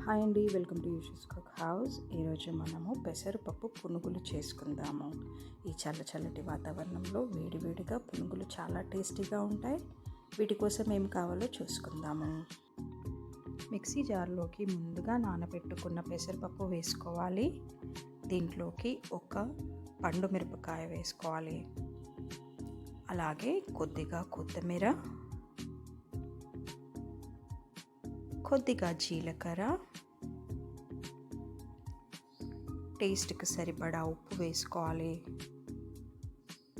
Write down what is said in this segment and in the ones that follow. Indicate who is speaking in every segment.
Speaker 1: Hi అండి welcome to Usha's cook house. ఈరోజు మనము పెసరపప్పు పునుగులు చేసుకుందాము. ఈ చల్ల చల్లటి వాతావరణంలో వేడివేడిగా పునుగులు చాలా టేస్టీగా ఉంటాయి. వీటి కోసం ఏం కావాలో చూసుకుందాము. మిక్సీ జార్లోకి ముందుగా నానబెట్టుకున్న పెసరపప్పు వేసుకోవాలి. దీంట్లోకి ఒక పండు మిరపకాయ వేసుకోవాలి. అలాగే కొద్దిగా కొత్తిమీర కొద్దిగా జీలకర్ర. టేస్ట్కి సరిపడా ఉప్పు వేసుకోవాలి.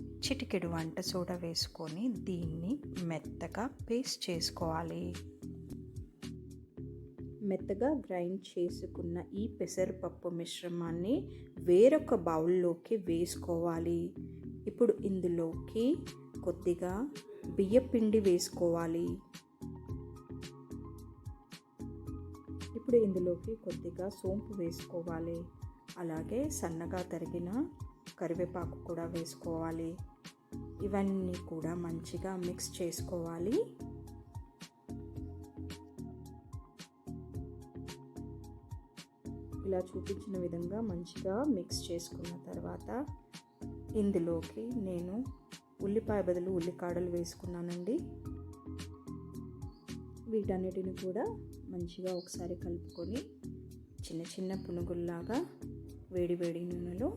Speaker 1: చిటికెడు వంట సోడా వేసుకొని దీన్ని మెత్తగా పేస్ట్ చేసుకోవాలి. మెత్తగా గ్రైండ్ చేసుకున్న ఈ పెసరపప్పు మిశ్రమాన్ని వేరొక బౌల్లోకి వేసుకోవాలి. ఇప్పుడు ఇందులోకి కొద్దిగా బియ్యపిండి వేసుకోవాలి. ఇప్పుడు ఇందులోకి కొద్దిగా సోంపు వేసుకోవాలి. అలాగే సన్నగా తరిగిన కరివేపాకు కూడా వేసుకోవాలి. ఇవన్నీ కూడా మంచిగా మిక్స్ చేసుకోవాలి. ఇలా చూపించిన విధంగా మంచిగా మిక్స్ చేసుకున్న తర్వాత ఇందులోకి నేను ఉల్లిపాయ బదులు ఉల్లికాడలు వేసుకున్నానండి. వీటన్నిటిని కూడా మంచిగా ఒకసారి కలుపుకొని చిన్న చిన్న పునుగుల్లాగా వేడి వేడి నూనెలో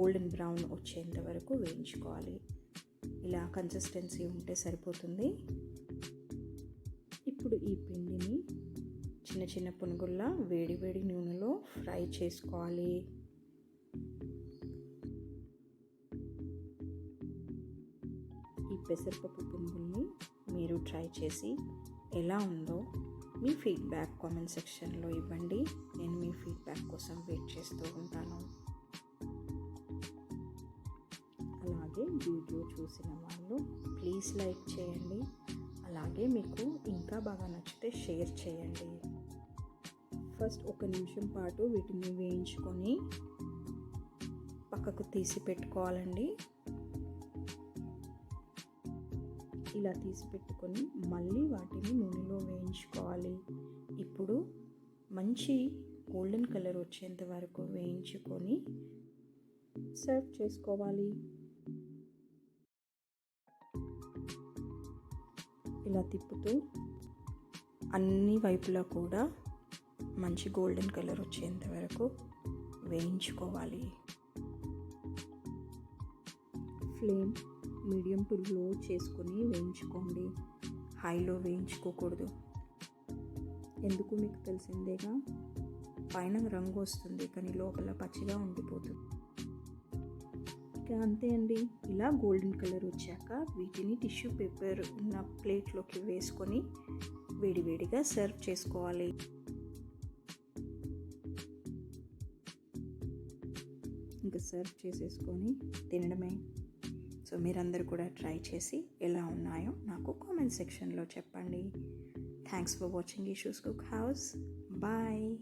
Speaker 1: గోల్డెన్ బ్రౌన్ వచ్చేంత వరకు వేయించుకోవాలి. ఇలా కన్సిస్టెన్సీ ఉంటే సరిపోతుంది. ఇప్పుడు ఈ పిండిని చిన్న చిన్న పునుగుల్లా వేడి వేడి నూనెలో ఫ్రై చేసుకోవాలి. ఈ పెసరపప్పు పునుగుల్ని మీరు ట్రై చేసి ఎలా ఉందో మీ ఫీడ్బ్యాక్ కామెంట్ సెక్షన్లో ఇవ్వండి. నేను మీ ఫీడ్బ్యాక్ కోసం వెయిట్ చేస్తూ ఉంటాను. అలాగే వీడియో చూసిన వాళ్ళు ప్లీజ్ లైక్ చేయండి. అలాగే మీకు ఇంకా బాగా నచ్చితే షేర్ చేయండి. ఫస్ట్ ఒక నిమిషం పాటు వీటిని వేయించుకొని పక్కకు తీసి పెట్టుకోవాలండి. ఇలా తీసి పెట్టుకొని మళ్ళీ వాటిని నూనెలో వేయించుకోవాలి. ఇప్పుడు మంచి గోల్డెన్ కలర్ వచ్చేంత వరకు వేయించుకొని సర్వ్ చేసుకోవాలి. ఇలా తిప్పుతూ అన్ని వైపులా కూడా మంచి గోల్డెన్ కలర్ వచ్చేంత వరకు వేయించుకోవాలి. ఫ్లేమ్ మీడియం టు లో చేసుకొని వేయించుకోండి. హైలో వేయించుకోకూడదు. ఎందుకు మీకు తెలిసిందేగా? పైన రంగు వస్తుంది కానీ లోపల పచ్చిగా ఉండిపోతుంది. ఇక అంతే అండి. ఇలా గోల్డెన్ కలర్ వచ్చాక వీటిని టిష్యూ పేపర్ ఉన్న ప్లేట్లోకి వేసుకొని వేడివేడిగా సర్వ్ చేసుకోవాలి. ఇంకా సర్వ్ చేసేసుకొని తినడమే. సో మీరందరూ కూడా ట్రై చేసి ఎలా ఉన్నాయో నాకు కామెంట్ సెక్షన్లో చెప్పండి. థ్యాంక్స్ ఫర్ వాచింగ్ ఇష్యూస్ కుక్ హౌస్ బాయ్